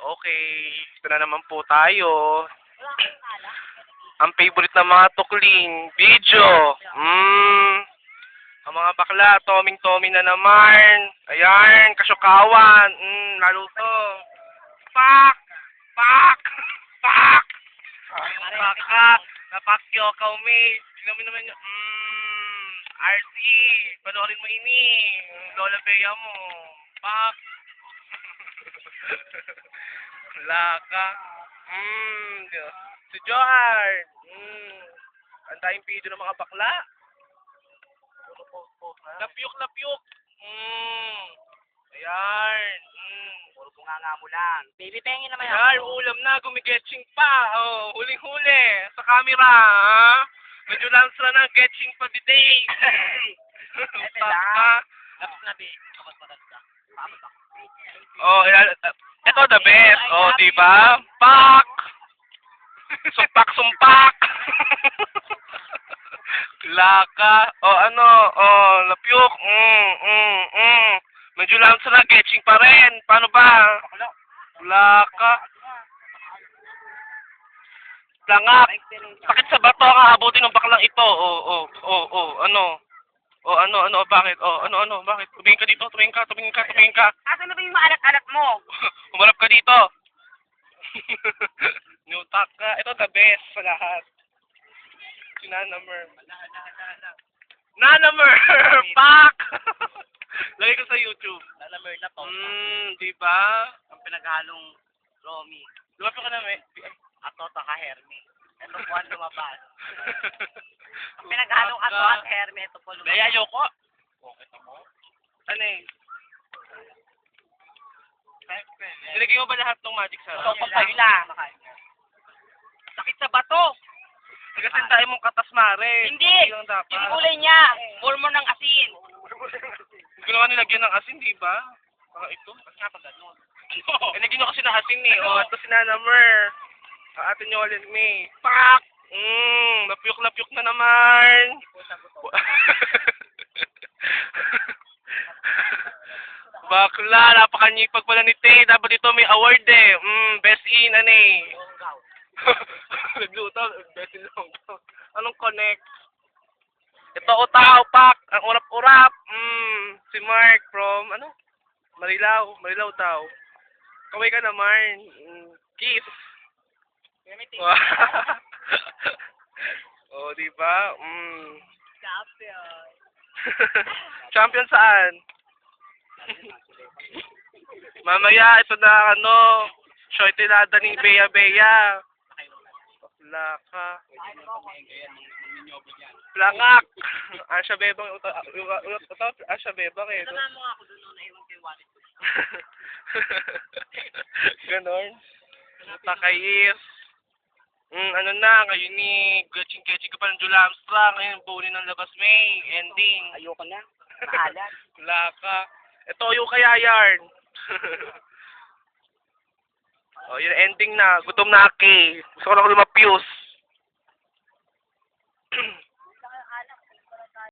Okay, ito na naman po tayo. Ang favorite ng mga tukling, video. Mm. Ang mga bakla, toming-toming na naman. Ayan, kasyukawan. Mm, lalo to. Pak! Pak! Pak! Pak ka! Napakyo ka, umi. Tingnan mo naman yun. Mm, RC, panoorin mo ini. Lola Bea mo. Pak! Wala ka. Mm, si Johar. Mm. Ang tayong video ng mga bakla. Lapyok, lapyok. Mm. Ayan. Mm. Puro bunganga mo lang. Baby, pengin naman Ayan, ulam na. Gumigetsing pa. Oh, huling-huli. Sa camera, ha? Medyo lang sila na getching pa the day. Ete Baka. lang. Tapos na, babe. Kapag maganda. Tapos ako. Oh, ilal- ito the best. Oh, di ba? Pak! Sumpak, sumpak! Laka. Oh, ano? Oh, lapyok. Mm, mm, mm. Medyo lang sa getching pa rin. Paano ba? Laka. Langak. Sakit sa bato ang habutin ng baklang ito. Oh, oh, oh, oh, ano? Oh, ano, ano, bakit? Oh, ano, ano, bakit? Tumingin ka dito, tumingin ka, tumingin ka, tumingin ka. Asan na ba yung maalat-alat mo? Humarap ka dito. Nutak ka. Ito the best sa lahat. Si Nanamer. Nanamer! Pak! Lagay ko sa YouTube. Lalamer na to. Hmm, di ba? Ang pinaghalong Romy. Lumapit ka na, me. At Toto ka Herme. Ito po ang lumabas. Ang pinaghalong ato at Herme. Ito po lumabas. Daya, ayoko. Okay mo? Ano eh? Nilagay mo ba lahat ng magic sa Ito po sa'yo lang. Sakit sa bato. Kasi tayo mong katas mare. Hindi! Yung kulay niya. Full mo ng asin. Hindi ko naman nilagyan ng asin, di ba? Baka ito. Ba't nga pa ganun? Eh, nilagyan nyo kasi ng asin eh. O, ito si Nana Mer. Ate nyo ulit me. Pak! Mmm, napyok-napyok na naman. Bakla, napakanyipag pala ni Tay. Dapat ito may award eh. Mm, best in, ano eh. Nagluto, best in long. Anong connect? Ito utaw, pak. Ang urap-urap. Mm, si Mark from, ano? Marilaw. Marilaw daw. Kaway ka naman. Mm, kiss. oh, di ba? Mm. Champion saan? Mamaya, ito na ano, show tinada ni Bea Bea. Wala ka. Langak! Asya bebang utot, utot, asya bebang eh. Sama mo nga ako doon na iwan kay wallet. Ganon. Takayis. Mm, ano na, ngayon ni Gaching-gaching ka pa ng Jula Armstrong, ngayon bowling ng labas May, ending. Ayoko na. Maalat. Wala ka. Ito yung kaya yarn. oh, yun ending na. Gutom na aki. Gusto ko lang lumapyos.